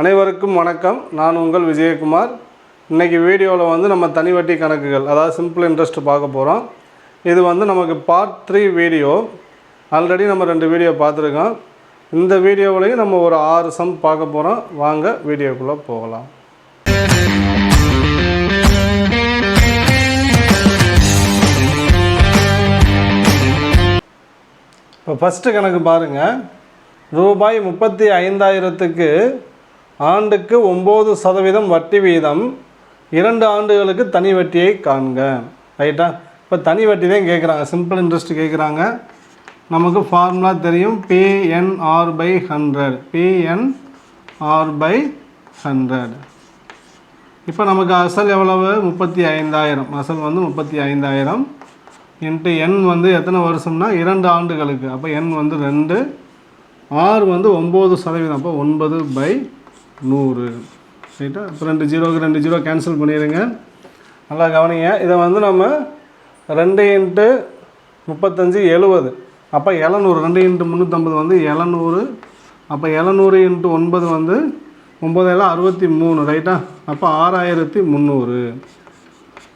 அனைவருக்கும் வணக்கம். நான் உங்கள் விஜயகுமார். இன்றைக்கி வீடியோவில் வந்து நம்ம தனி வட்டி கணக்குகள் அதாவது சிம்பிள் இன்ட்ரெஸ்ட் பார்க்க போகிறோம் இது வந்து நமக்கு பார்ட் த்ரீ வீடியோ. ஆல்ரெடி நம்ம ரெண்டு வீடியோ பார்த்துருக்கோம். இந்த வீடியோவிலையும் நம்ம ஒரு ஆறு சம் பார்க்க போகிறோம் வாங்க வீடியோக்குள்ளே போகலாம். இப்போ ஃபஸ்ட்டு கணக்கு பாருங்கள் ரூபாய் முப்பத்தி ஐந்தாயிரத்துக்கு ஆண்டுக்கு ஒம்பது சதவீதம் வட்டி வீதம் இரண்டு ஆண்டுகளுக்கு தனி வட்டியை காண்க. ரைட்டா இப்போ தனி வட்டி தான் கேட்குறாங்க சிம்பிள் இன்ட்ரெஸ்ட் கேட்குறாங்க நமக்கு ஃபார்முலா தெரியும். PNR by hundred PNR by hundred இப்போ நமக்கு அசல் எவ்வளவு? முப்பத்தி ஐந்தாயிரம். அசல் வந்து முப்பத்தி ஐந்தாயிரம். இன்ட்டு எண் வந்து எத்தனை வருஷம்னா? இரண்டு ஆண்டுகளுக்கு. அப்போ எண் வந்து ரெண்டு. ஆர் வந்து ஒம்பது சதவீதம். அப்போ ஒன்பது பை நூறு ரைட்டா இப்போ ரெண்டு ஜீரோவுக்கு ரெண்டு ஜீரோ கேன்சல் பண்ணிடுங்க நல்லா கவனிங்க. இதை வந்து நம்ம ரெண்டு இன்ட்டு முப்பத்தஞ்சு எழுபது அப்போ இளநூறு ரெண்டு இன்ட்டு முந்நூற்றம்பது வந்து இளநூறு அப்போ இளநூறு இன்ட்டு ஒன்பது வந்து ஒம்பதாயிரம் அறுபத்தி மூணு ரைட்டா? அப்போ ஆறாயிரத்தி முந்நூறு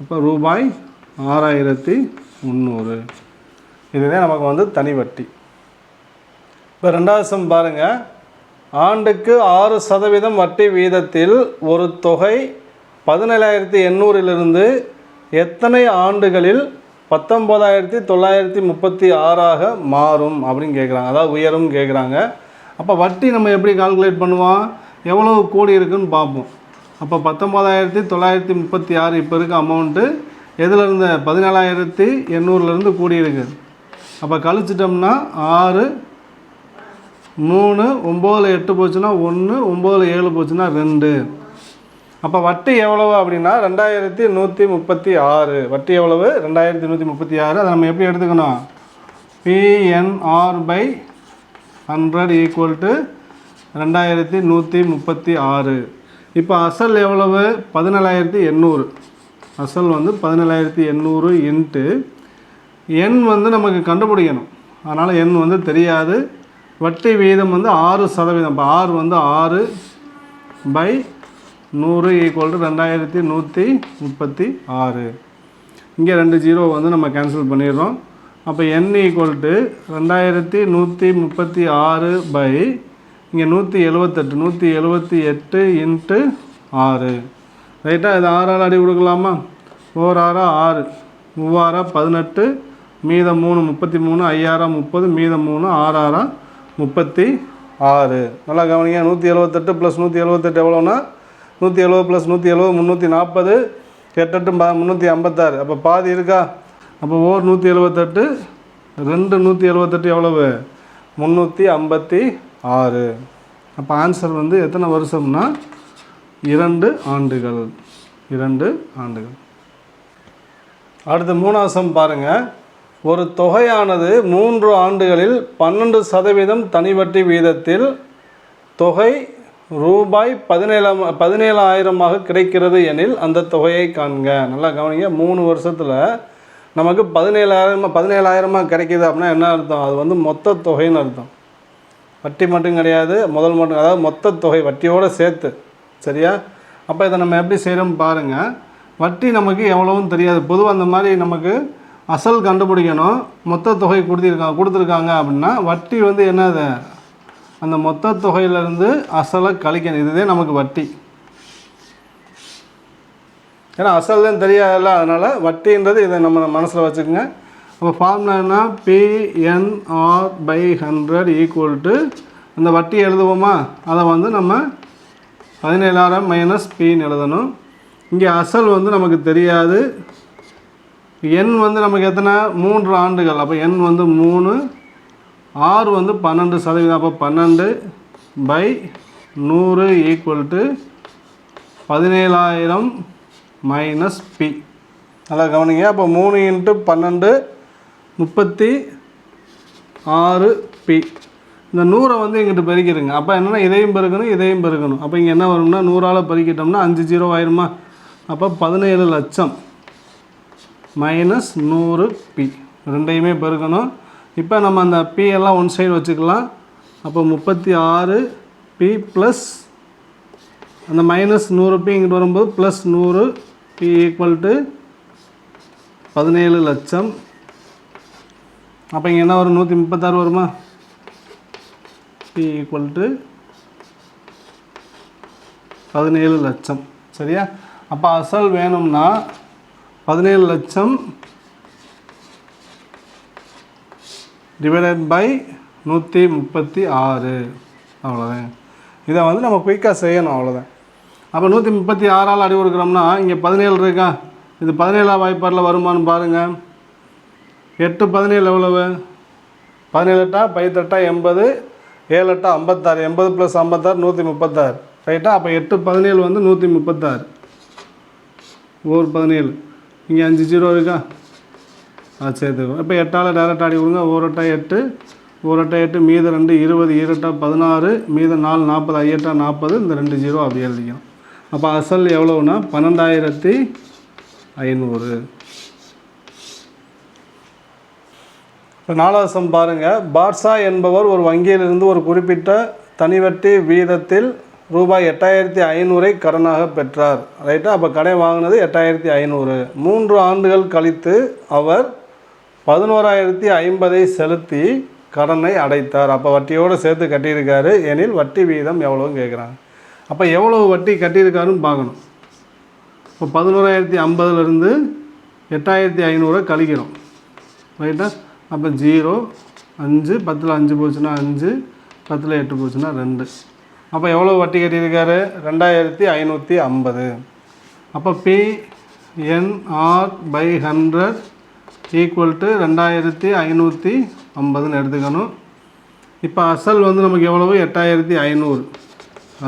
அப்போ ரூபாய் ஆறாயிரத்தி முந்நூறு இதுதான் நமக்கு வந்து தனி வட்டி. இப்போ ரெண்டாவது சம் பாருங்கள் ஆண்டுக்கு ஆறு சதவீதம் வட்டி வீதத்தில் ஒரு தொகை பதினேழாயிரத்தி எண்ணூறிலிருந்து எத்தனை ஆண்டுகளில் பத்தொம்போதாயிரத்தி தொள்ளாயிரத்தி முப்பத்தி ஆறாக மாறும் அப்படின்னு கேட்குறாங்க அதாவது உயரும் கேட்குறாங்க அப்போ வட்டி நம்ம எப்படி கால்குலேட் பண்ணுவோம்? எவ்வளவு கூடி இருக்குன்னு பார்ப்போம். அப்போ பத்தொம்போதாயிரத்தி தொள்ளாயிரத்தி முப்பத்தி ஆறு இப்போ இருக்க அமௌண்ட்டு எதில் இருந்து? பதினேழாயிரத்தி எண்ணூறுலேருந்து கூடியிருக்கு அப்போ கழிச்சிட்டோம்னா ஆறு மூணு ஒம்போதில் எட்டு போச்சுன்னா ஒன்று ஒம்போதில் ஏழு போச்சுன்னா ரெண்டு. அப்போ வட்டி எவ்வளவு அப்படின்னா ரெண்டாயிரத்தி நூற்றி முப்பத்தி ஆறு. வட்டி எவ்வளவு? ரெண்டாயிரத்தி நூற்றி முப்பத்தி ஆறு. அதை நம்ம எப்படி எடுத்துக்கணும்? PNR by hundred equal to ரெண்டாயிரத்தி நூற்றி முப்பத்தி ஆறு. இப்போ அசல் எவ்வளவு? பதினேழாயிரத்தி எண்ணூறு. அசல் வந்து பதினேழாயிரத்தி எண்ணூறு இன்ட்டு எண் வந்து நமக்கு கண்டுபிடிக்கணும். அதனால் எண் வந்து தெரியாது. வட்டி வீதம் வந்து ஆறு சதவீதம். இப்போ ஆறு வந்து ஆறு பை நூறு ஈக்குவல் டு ரெண்டாயிரத்தி நூற்றி முப்பத்தி ஆறு. இங்கே ரெண்டு ஜீரோ வந்து நம்ம கேன்சல் பண்ணிடுறோம். அப்போ என் ஈக்குவல் டு ரெண்டாயிரத்தி நூற்றி முப்பத்தி ஆறு பை இங்கே நூற்றி எழுவத்தெட்டு நூற்றி எழுபத்தி எட்டு இன்ட்டு ஆறு. ரைட்டாக இது ஆறால் அடி கொடுக்கலாமா? ஓர் ஆறா ஆறு. மூவாரா பதினெட்டு மீதம் மூணு முப்பத்தி மூணு ஐயாயிரம் முப்பது மீதம் மூணு ஆறாரா முப்பத்தி ஆறு. நல்லா கவனிங்க. நூற்றி எழுபத்தெட்டு ப்ளஸ் நூற்றி எழுபத்தெட்டு எவ்வளோன்னா நூற்றி எழுபது ப்ளஸ் நூற்றி எழுபது முந்நூற்றி நாற்பது. எட்டெட்டு பா முந்நூற்றி ஐம்பத்தாறு. அப்போ பாதி இருக்கா? அப்போ ஓர் நூற்றி எழுபத்தெட்டு ரெண்டு நூற்றி எழுபத்தெட்டு எவ்வளவு? முந்நூற்றி ஐம்பத்தி ஆறு. அப்போ ஆன்சர் வந்து எத்தனை வருஷம்னா? இரண்டு ஆண்டுகள். இரண்டு ஆண்டுகள். அடுத்து மூணாசம் பாருங்கள் ஒரு தொகையானது மூன்று ஆண்டுகளில் பன்னெண்டு சதவீதம் தனி வட்டி வீதத்தில் தொகை ரூபாய் பதினேழாம் பதினேழாயிரமாக கிடைக்கிறது எனில் அந்த தொகையை காண்க. நல்லா கவனிங்க. மூணு வருஷத்தில் நமக்கு பதினேழாயிரம் பதினேழாயிரமாக கிடைக்கிது அப்படின்னா என்ன அர்த்தம்? அது வந்து மொத்த தொகைன்னு அர்த்தம். வட்டி மட்டும் கிடையாது. முதல் மட்டும் அதாவது மொத்த தொகை வட்டியோடு சேர்த்து. சரியா? அப்போ இதை நம்ம எப்படி செய்கிறோம் பாருங்கள் வட்டி நமக்கு எவ்வளவும் தெரியாது. பொதுவாக அந்த மாதிரி நமக்கு அசல் கண்டுபிடிக்கணும். மொத்த தொகை கொடுத்திருக்காங்க கொடுத்துருக்காங்க அப்படின்னா வட்டி வந்து என்னது? அந்த மொத்த தொகையிலேருந்து அசலை கழிக்கணும். இதுதே நமக்கு வட்டி. ஏன்னா அசல் தான் தெரியாதுல்ல அதனால் வட்டின்றது இதை நம்ம மனசில் வச்சுக்கோங்க. அப்போ ஃபார்முலானா PNR by hundred equal to அந்த வட்டி எழுதுவோமா? அதை வந்து நம்ம பதினேழாயிரம் மைனஸ் பின்னு எழுதணும். இங்கே அசல் வந்து நமக்கு தெரியாது. எண் வந்து நமக்கு எத்தனை? மூன்று ஆண்டுகள். அப்போ எண் வந்து மூணு ஆறு வந்து பன்னெண்டு சதவீதம். அப்போ பன்னெண்டு பை நூறு ஈக்குவல் டு பதினேழாயிரம் மைனஸ் பி நல்லா கவனிங்க. அப்போ மூணு இன்ட்டு பன்னெண்டு முப்பத்தி ஆறு பி இந்த நூறை வந்து எங்கிட்ட பெருக்கிடுங்க. அப்போ என்னென்னா இதையும் பெருக்கணும் இதையும் பெருக்கணும். அப்போ இங்கே என்ன வரும்னா நூறால் பெருக்கிட்டோம்னா அஞ்சு ஜீரோ ஆயிருமா? அப்போ பதினேழு லட்சம். மைனஸ் நூறு பி ரெண்டையுமே பெருக்கணும். இப்போ நம்ம அந்த பி எல்லாம் ஒன் சைடு வச்சுக்கலாம். அப்போ முப்பத்தி ஆறு பி ப்ளஸ் அந்த மைனஸ் நூறு பி இங்கிட்டு வரும்போது ப்ளஸ் நூறு பி ஈக்குவல் டு பதினேழு லட்சம். அப்போ இங்கே என்ன வரும்? நூற்றி முப்பத்தாறு வருமா? பி ஈக்குவல் டு பதினேழு லட்சம். சரியா? அப்போ அசல் வேணும்னா பதினேழு லட்சம் டிவைடட் பை நூற்றி முப்பத்தி ஆறு. அவ்வளோதான் இதை வந்து நம்ம குயிக்காக செய்யணும் அவ்வளோதான் அப்போ நூற்றி முப்பத்தி ஆறால் அடி கொடுக்குறோம்னா இங்கே பதினேழு இருக்கா? இது பதினேழாம் வாய்ப்பாடில் வருமானு பாருங்கள் எட்டு பதினேழு எவ்வளவு? பதினேழு எட்டா பைத்தெட்டா எண்பது. ஏழு எட்டா ஐம்பத்தாறு. எண்பது ப்ளஸ் ஐம்பத்தாறு நூற்றி முப்பத்தாறு. ரைட்டா அப்போ எட்டு பதினேழு வந்து நூற்றி முப்பத்தாறு. ஒரு பதினேழு. இங்கே அஞ்சு ஜீரோ இருக்கா? அது சேர்த்துக்கோ இப்போ எட்டால் டேரெக்ட் ஆடி கொடுங்க. ஒரு எட்டு ஒரு எட்டு மீத ரெண்டு இருபது ஈரெட்டா பதினாறு மீத நாலு நாற்பது ஐயெட்டா நாற்பது இந்த ரெண்டு ஜீரோ அப்படி எழுதிக்கணும். அப்போ அசல் எவ்வளோன்னா பன்னெண்டாயிரத்தி ஐநூறு. இப்போ நாலாவது பாருங்கள் பாட்ஷா என்பவர் ஒரு வங்கியிலிருந்து ஒரு குறிப்பிட்ட தனிவட்டி வீதத்தில் ரூபாய் எட்டாயிரத்தி ஐநூறை கடனாக பெற்றார். ரைட்டா அப்போ கடை வாங்கினது எட்டாயிரத்தி ஐநூறு. மூன்று ஆண்டுகள் கழித்து அவர் பதினோராயிரத்தி ஐம்பதை செலுத்தி கடனை அடைத்தார். அப்போ வட்டியோடு சேர்த்து கட்டியிருக்காரு. எனில் வட்டி வீதம் எவ்வளோன்னு கேட்குறாங்க அப்போ எவ்வளோ வட்டி கட்டியிருக்காருன்னு பார்க்கணும். இப்போ பதினோராயிரத்தி ஐம்பதுலேருந்து எட்டாயிரத்தி ஐநூறை கழிக்கிறோம். ரைட்டா அப்போ ஜீரோ அஞ்சு பத்தில் அஞ்சு போச்சுன்னா அஞ்சு பத்தில் எட்டு போச்சுன்னா ரெண்டு. அப்போ எவ்வளோ வட்டி கட்டியிருக்காரு? ரெண்டாயிரத்தி ஐநூற்றி ஐம்பது. அப்போ P NR by hundred equal to ரெண்டாயிரத்தி ஐநூற்றி ஐம்பதுன்னு எடுத்துக்கணும். இப்போ அசல் வந்து நமக்கு எவ்வளவு? எட்டாயிரத்தி ஐநூறு.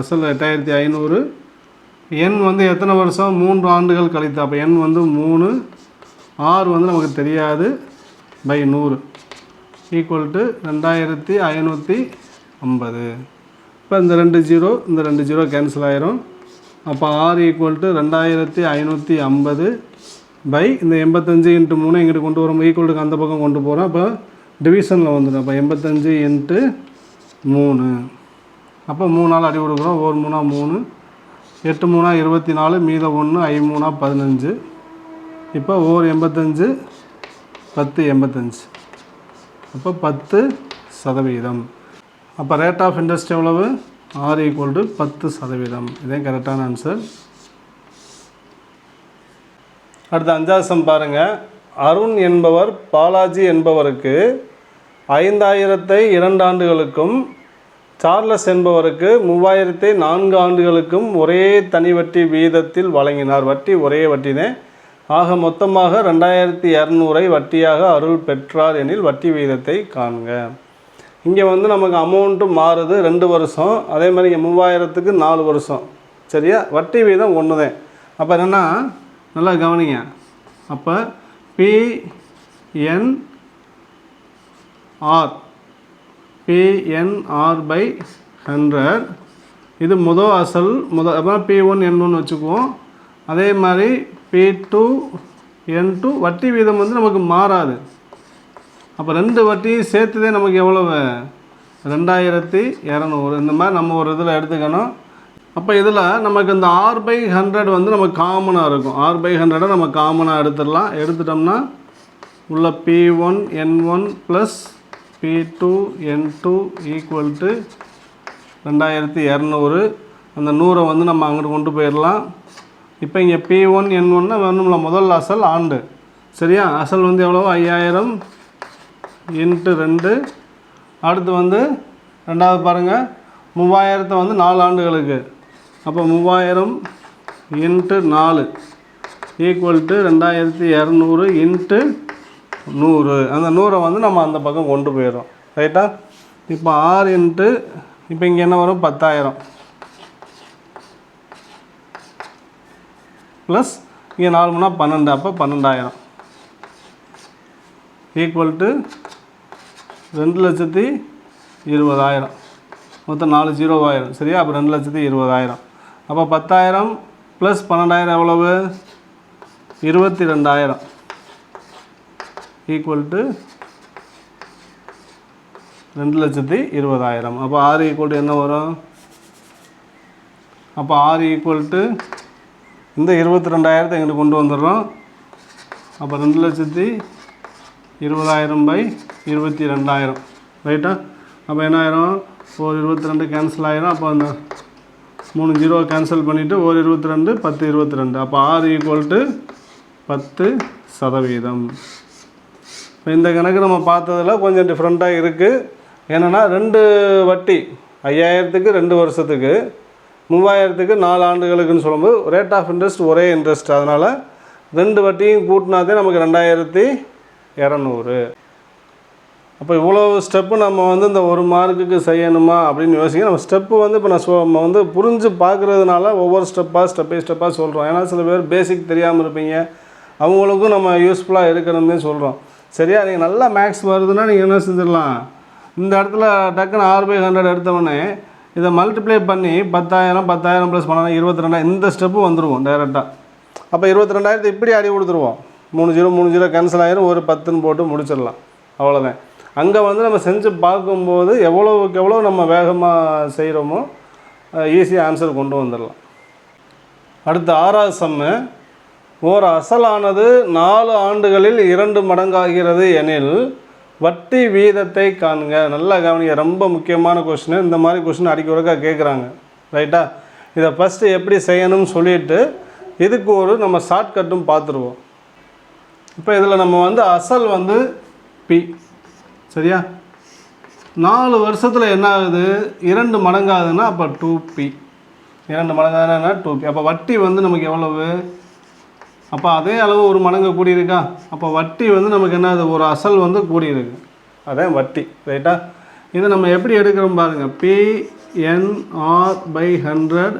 அசல் எட்டாயிரத்தி ஐநூறு. எண் வந்து எத்தனை வருஷம்? மூன்று ஆண்டுகள் கழித்து. அப்போ எண் வந்து மூணு ஆறு வந்து நமக்கு தெரியாது பை நூறு. ஈக்குவல் டு ரெண்டாயிரத்தி ஐநூற்றி ஐம்பது. இப்போ இந்த ரெண்டு ஜீரோ இந்த ரெண்டு ஜீரோ கேன்சல் ஆயிரும். அப்போ ஆறு ஈக்குவல் டு ரெண்டாயிரத்தி ஐநூற்றி ஐம்பது பை இந்த எண்பத்தஞ்சு இன்ட்டு மூணு இங்கிட்டு கொண்டு வரும். ஈக்குவலுக்கு அந்த பக்கம் கொண்டு போகிறோம் அப்போ டிவிஷனில் வந்துடும். அப்போ எண்பத்தஞ்சு இன்ட்டு மூணு. அப்போ மூணு நாள் அடி கொடுக்குறோம். ஒரு மூணா மூணு. எட்டு மூணா இருபத்தி நாலு மீத ஒன்று ஐ மூணா பதினஞ்சு. இப்போ ஓர் எண்பத்தஞ்சு பத்து எண்பத்தஞ்சு. அப்போ பத்து சதவீதம். அப்போ ரேட் ஆஃப் இன்ட்ரெஸ்ட் எவ்வளவு? ஆர் ஈக்குவல் டு பத்து சதவீதம். இதே கரெக்டான ஆன்சர் அடுத்த அஞ்சாவது சம் பாருங்கள் அருண் என்பவர் பாலாஜி என்பவருக்கு ஐந்தாயிரத்தை இரண்டு ஆண்டுகளுக்கும் சார்லஸ் என்பவருக்கு மூவாயிரத்தை நான்கு ஆண்டுகளுக்கும் ஒரே தனி வட்டி வீதத்தில் வழங்கினார். வட்டி ஒரே வட்டினே. ஆக மொத்தமாக ரெண்டாயிரத்தி இரநூறை வட்டியாக அருள் பெற்றார் எனில் வட்டி வீதத்தை காண்க. இங்கே வந்து நமக்கு அமௌண்ட்டு மாறுது ரெண்டு வருஷம். அதே மாதிரி இங்கே மூவாயிரத்துக்கு நாலு வருஷம். சரியா? வட்டி வீதம் ஒன்று தான் அப்போ என்னென்னா நல்லா கவனிங்க. அப்போ பிஎன்ஆர் பிஎன்ஆர் பை ஹண்ட்ரட் இது முதல் அசல் முதல் அப்புறம் பி ஒன் என் ஒன்று வச்சுக்குவோம். அதே மாதிரி பி டூ என் டூ வட்டி வீதம் வந்து நமக்கு மாறாது. அப்போ ரெண்டு வட்டியும் சேர்த்துதே நமக்கு எவ்வளவு? ரெண்டாயிரத்தி இரநூறு. இந்த மாதிரி நம்ம ஒரு இதில் எடுத்துக்கணும். அப்போ இதில் நமக்கு இந்த ஆர் பை ஹண்ட்ரட் வந்து நமக்கு காமனாக இருக்கும். ஆர் பை ஹண்ட்ரடை நம்ம காமனாக எடுத்துடலாம். எடுத்துட்டோம்னா உள்ள P one N one plus P two N two equal to ரெண்டாயிரத்தி இரநூறு. அந்த நூறை வந்து நம்ம அங்கிட்டு கொண்டு போயிடலாம். இப்போ இங்கே பி ஒன் என் ஒன்னா வேணும்ல முதல் அசல் ஆண்டு. சரியா? அசல் வந்து எவ்வளோ ஐயாயிரம். இன்ட்டு ரெண்டு. அடுத்து வந்து ரெண்டாவது பாருங்கள் மூவாயிரத்தை வந்து நாலு ஆண்டுகளுக்கு. அப்போ மூவாயிரம் இன்ட்டு நாலு. ஈக்குவல் டு ரெண்டாயிரத்தி இரநூறு இன்ட்டு நூறு. அந்த நூறை வந்து நம்ம அந்த பக்கம் கொண்டு போயிடும் ரைட்டா இப்போ ஆறு இன்ட்டு இப்போ இங்கே என்ன வரும்? பத்தாயிரம். ப்ளஸ் இங்கே நாலு மூணா பன்னெண்டு. அப்போ பன்னெண்டாயிரம். ஈக்குவல் டு ரெண்டு லட்சத்தி இருபதாயிரம். மொத்தம் நாலு ஜீரோவாயிரம். சரியா? அப்போ ரெண்டு லட்சத்தி இருபதாயிரம். அப்போ பத்தாயிரம் ப்ளஸ் பன்னெண்டாயிரம் எவ்வளவு? இருபத்தி ரெண்டாயிரம் ஈக்குவல் டு ரெண்டு லட்சத்தி இருபதாயிரம். அப்போ ஆறு ஈக்குவல் டு என்ன வரும்? அப்போ ஆறு ஈக்குவல் டு இந்த இருபத்தி ரெண்டாயிரத்தை எங்களுக்கு கொண்டு வந்துடுறோம்? அப்போ ரெண்டு லட்சத்தி இருபதாயிரம் பை இருபத்தி ரெண்டாயிரம் ரைட்டா அப்போ என்ன ஆயிரும் ஒரு இருபத்தி ரெண்டு கேன்சல் ஆயிரும். அப்போ அந்த மூணு ஜீரோ கேன்சல் பண்ணிவிட்டு ஒரு இருபத்தி ரெண்டு பத்து இருபத்தி ரெண்டு. அப்போ ஆறு ஈக்குவல் டு பத்து சதவீதம். இப்போ இந்த கணக்கு நம்ம பார்த்ததில் கொஞ்சம் டிஃப்ரெண்ட்டாக இருக்குது என்னென்னா ரெண்டு வட்டி ஐயாயிரத்துக்கு ரெண்டு வருஷத்துக்கு மூவாயிரத்துக்கு நாலு ஆண்டுகளுக்குன்னு சொல்லும்போது ரேட் ஆஃப் இன்ட்ரெஸ்ட் ஒரே இன்ட்ரெஸ்ட் அதனால் ரெண்டு வட்டியும் கூட்டினாதே நமக்கு ரெண்டாயிரத்தி இரநூறு. அப்போ இவ்வளோ ஸ்டெப்பு நம்ம வந்து இந்த ஒரு மார்க்குக்கு செய்யணுமா அப்படின்னு யோசிக்க நம்ம ஸ்டெப்பு வந்து இப்போ நான் சொ நம்ம வந்து புரிஞ்சு பார்க்குறதுனால ஒவ்வொரு ஸ்டெப்பாக ஸ்டெப் பை ஸ்டெப்பாக சொல்கிறோம் ஏன்னா சில பேர் பேசிக் தெரியாமல் இருப்பீங்க. அவங்களுக்கும் நம்ம யூஸ்ஃபுல்லாக இருக்கணும்னே சொல்கிறோம் சரியா? நீங்கள் நல்லா மேக்ஸ் வருதுன்னா நீங்கள் என்ன செஞ்சிடலாம்? இந்த இடத்துல டக்குன்னு ஆறு பை ஹண்ட்ரட் எடுத்தவொடனே இதை மல்டிப்ளை பண்ணி பத்தாயிரம் பத்தாயிரம் ப்ளஸ் பண்ணால் இருபத்தி ரெண்டாயிரம் இந்த ஸ்டெப்பு வந்துடுவோம் டைரெக்டாக அப்போ இருபத்தி ரெண்டாயிரத்து இப்படி அடி கொடுத்துருவோம். மூணு ஜீரோ மூணு ஜீரோ கேன்சல் ஆயிரும். ஒரு பத்துன்னு போட்டு முடிச்சிடலாம். அவ்வளோதான் அங்கே வந்து நம்ம செஞ்சு பார்க்கும்போது எவ்வளோவுக்கு எவ்வளோ நம்ம வேகமாக செய்கிறோமோ ஈஸியாக ஆன்சர் கொண்டு வந்துடலாம். அடுத்த ஆறாவது சம்மு ஓர் அசலானது நாலு ஆண்டுகளில் இரண்டு மடங்காகிறது எனில் வட்டி வீதத்தை காணுங்க நல்லா கவனிங்க ரொம்ப முக்கியமான கொஷின் இந்த மாதிரி கொஷின் அடிக்க ஒருக்கா கேட்குறாங்க ரைட்டா இதை ஃபஸ்ட்டு எப்படி செய்யணும்னு சொல்லிட்டு இதுக்கு ஒரு நம்ம ஷார்ட்கட்டும் பார்த்துருவோம். இப்போ இதில் நம்ம வந்து அசல் வந்து பி சரியா? நாலு வருஷத்தில் என்ன ஆகுது? இரண்டு மடங்காகுதுன்னா அப்போ டூ பி இரண்டு மடங்காதுன்னா டூ பி அப்போ வட்டி வந்து நமக்கு எவ்வளவு? அப்போ அதே அளவு ஒரு மடங்கு கூடியிருக்கா? அப்போ வட்டி வந்து நமக்கு என்ன ஆகுது? ஒரு அசல் வந்து கூடியிருக்கு. அதான் வட்டி ரைட்டா இதை நம்ம எப்படி எடுக்கிறோம் பாருங்கள் பிஎன்ஆர் பை ஹண்ட்ரட்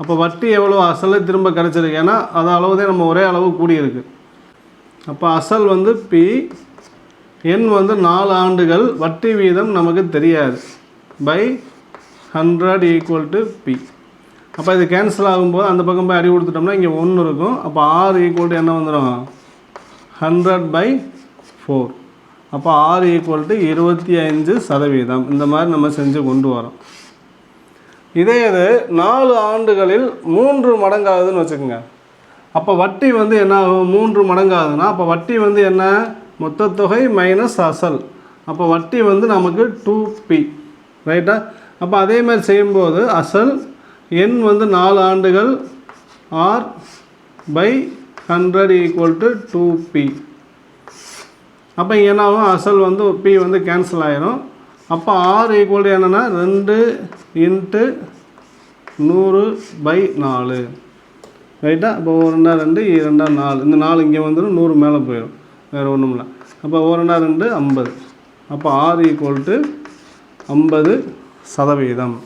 அப்போ வட்டி எவ்வளோ அசல் திரும்ப கிடச்சிருக்கு. ஏன்னா அது அளவு தான் நம்ம ஒரே அளவு கூடியிருக்கு. அப்போ அசல் வந்து பி எண் வந்து நாலு ஆண்டுகள் வட்டி வீதம் நமக்கு தெரியாது. By hundred equal to P. அப்போ இது கேன்சல் ஆகும்போது அந்த பக்கம் போய் அடி கொடுத்துட்டோம்னா இங்கே ஒன்று இருக்கும். அப்போ ஆறு ஈக்குவல் டு என்ன வந்துடும் ஹண்ட்ரட் பை ஃபோர். அப்போ ஆறு ஈக்குவல் டு இருபத்தி அஞ்சு சதவீதம். இந்த மாதிரி நம்ம செஞ்சு கொண்டு வரோம். இதே இது நாலு ஆண்டுகளில் மூன்று மடங்காகுதுன்னு வச்சுக்கோங்க. அப்போ வட்டி வந்து என்ன ஆகும்? மூன்று மடங்காகுதுன்னா அப்போ வட்டி வந்து என்ன? மொத்த தொகை மைனஸ் அசல். அப்போ வட்டி வந்து நமக்கு டூ பி ரைட்டா அப்போ அதே மாதிரி செய்யும்போது அசல் எண் வந்து நாலு ஆண்டுகள் R by hundred equal to two P அப்போ என்னாகும் அசல் வந்து பி வந்து கேன்சல் ஆயிரும். அப்போ ஆர் ஈக்குவல் டு என்னென்னா ரெண்டு இன்ட்டு நூறு பை நாலு. ரைட்டா இப்போ ஒரு ரெண்டா ரெண்டு ரெண்டா நாலு. இந்த நாலு இங்கே வந்துடும் நூறு மேலே போயிடும் வேறு ஒன்றும் இல்லை. அப்போ ஒரு ரெண்டா ரெண்டு ஐம்பது. அப்போ ஆறு ஈக்குவல் டு ஐம்பது சதவீதம்.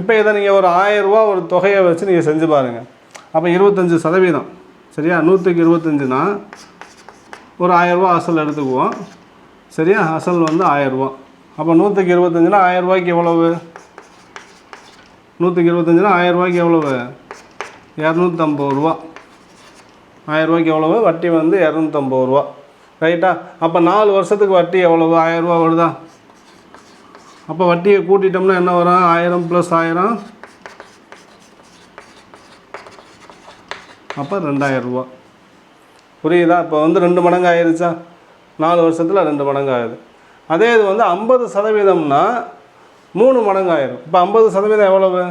இப்போ இதை நீங்கள் ஒரு ஆயரூவா ஒரு தொகையை வச்சு நீங்கள் செஞ்சு பாருங்கள் அப்போ இருபத்தஞ்சி சதவீதம். சரியா? நூற்றுக்கு இருபத்தஞ்சுனா ஒரு ஆயரூவா அசல் எடுத்துக்குவோம். சரியா? அசல் வந்து ஆயரூவா அப்போ நூற்றுக்கு இருபத்தஞ்சுனா ஆயரூபாய்க்கு எவ்வளவு? நூற்றுக்கு இருபத்தஞ்சுனா ஆயரூபாய்க்கு எவ்வளவு? இரநூத்தம்பது ரூபா. ஆயரூபாய்க்கு எவ்வளவு? வட்டி வந்து இரநூத்தம்பது ரூபா. ரைட்டா அப்போ நாலு வருஷத்துக்கு வட்டி எவ்வளவு? ஆயரூபா வருதா? அப்போ வட்டியை கூட்டிட்டோம்னா என்ன வரும்? ஆயிரம் ப்ளஸ் ஆயிரம். அப்போ ரெண்டாயிரரூபா புரியுதா? இப்போ வந்து ரெண்டு மடங்கு ஆயிருச்சா? நாலு வருஷத்தில் ரெண்டு மடங்கு ஆகுது. அதே இது வந்து ஐம்பது சதவீதம்னா மூணு மடங்கு ஆயிரும். இப்போ ஐம்பது சதவீதம் எவ்வளவு?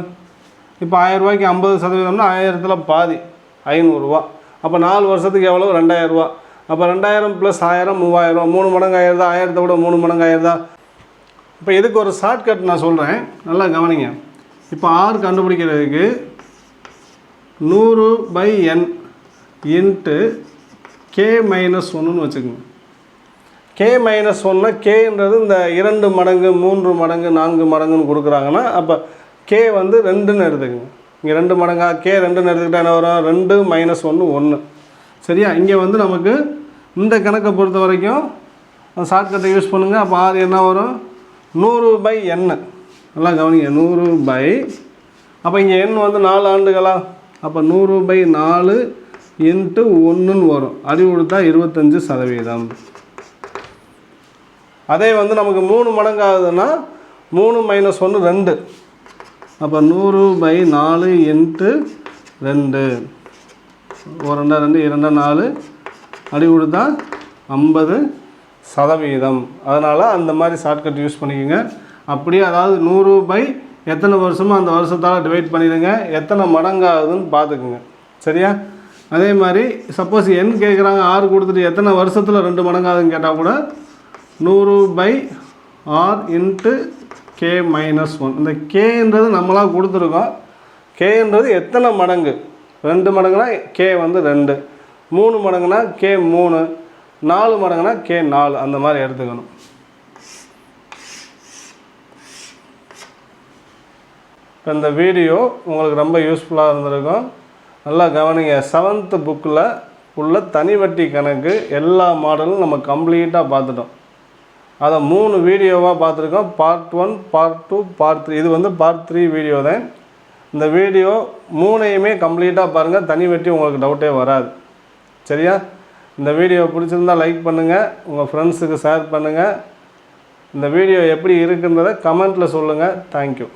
இப்போ ஆயிரரூபாய்க்கு ஐம்பது சதவீதம்னா ஆயிரத்தில் பாதி ஐநூறுரூவா அப்போ நாலு வருஷத்துக்கு எவ்வளோ ரெண்டாயிரரூவா அப்போ ரெண்டாயிரம் ப்ளஸ் ஆயிரம் மூவாயிரம் மூணு மடங்கு ஆயிரதா? ஆயிரத்தை விட மூணு மடங்கு ஆயிரதா? இப்போ இதுக்கு ஒரு ஷார்ட்கட் நான் சொல்கிறேன் நல்லா கவனிங்க. இப்போ ஆர் கண்டுபிடிக்கிறதுக்கு நூறு by N into K minus ஒன்றுன்னு வச்சுக்கோங்க. கே மைனஸ் ஒன்னா கேன்றது இந்த இரண்டு மடங்கு மூன்று மடங்கு நான்கு மடங்குன்னு கொடுக்குறாங்கன்னா அப்போ கே வந்து ரெண்டுன்னு எடுத்துக்கோங்க. இங்கே ரெண்டு மடங்கா கே ரெண்டுன்னு எடுத்துக்கிட்டா என்ன வரும்? ரெண்டு மைனஸ் ஒன்று ஒன்று சரியா? இங்கே வந்து நமக்கு இந்த கணக்கை பொறுத்த வரைக்கும் ஷார்ட்கட்டை யூஸ் பண்ணுங்கள் அப்போ ஆறு என்ன வரும்? நூறு பை எண்ணு நல்லா கவனிங்க. நூறு பை அப்போ இங்கே எண் வந்து நாலு ஆண்டுகளா? அப்போ நூறு பை நாலு இன்ட்டு ஒன்றுன்னு வரும். அடி கொடுத்தா இருபத்தஞ்சி சதவீதம். அதே வந்து நமக்கு மூணு மடங்கு ஆகுதுன்னா மூணு மைனஸ் ஒன்று ரெண்டு. அப்போ நூறு பை நாலு இன்ட்டு ரெண்டு. ஒரு ரெண்டா ரெண்டு இரண்டா நாலு. அடி கொடுத்தா ஐம்பது சதவீதம். அதனால் அந்த மாதிரி ஷார்ட்கட் யூஸ் பண்ணிக்கோங்க. அப்படியே அதாவது நூறு பை எத்தனை வருஷமோ அந்த வருஷத்தால் டிவைட் பண்ணிடுங்க. எத்தனை மடங்காகுதுன்னு பார்த்துக்குங்க. சரியா? அதே மாதிரி சப்போஸ் என் கேட்குறாங்க ஆறு கொடுத்துட்டு எத்தனை வருஷத்தில் ரெண்டு மடங்காகுதுன்னு கேட்டால் கூட நூறு by R into K minus one இந்த கேன்றது நம்மளாக கொடுத்துருக்கோம். கேன்றது எத்தனை மடங்கு? ரெண்டு மடங்குனா கே வந்து ரெண்டு. மூணு மடங்குனா கே மூணு நாலு மடங்குனா கே நாலு அந்த மாதிரி எடுத்துக்கணும். இப்போ இந்த வீடியோ உங்களுக்கு ரொம்ப யூஸ்ஃபுல்லாக இருந்திருக்கும். நல்லா கவனிங்க செவன்த்து புக்கில் உள்ள தனி வட்டி கணக்கு எல்லா மாடலும் நம்ம கம்ப்ளீட்டாக பார்த்துட்டோம். அதை மூணு வீடியோவாக பார்த்துருக்கோம். Part one part two part three இது வந்து பார்ட் த்ரீ வீடியோ தான். இந்த வீடியோ மூணையுமே கம்ப்ளீட்டாக பாருங்கள் தனி வெட்டி உங்களுக்கு டவுட்டே வராது. சரியா? இந்த வீடியோ பிடிச்சிருந்தா லைக் பண்ணுங்கள் உங்கள் ஃப்ரெண்ட்ஸுக்கு ஷேர் பண்ணுங்கள் இந்த வீடியோ எப்படி இருக்குன்றதை கமெண்ட்டில் சொல்லுங்கள் தேங்க்யூ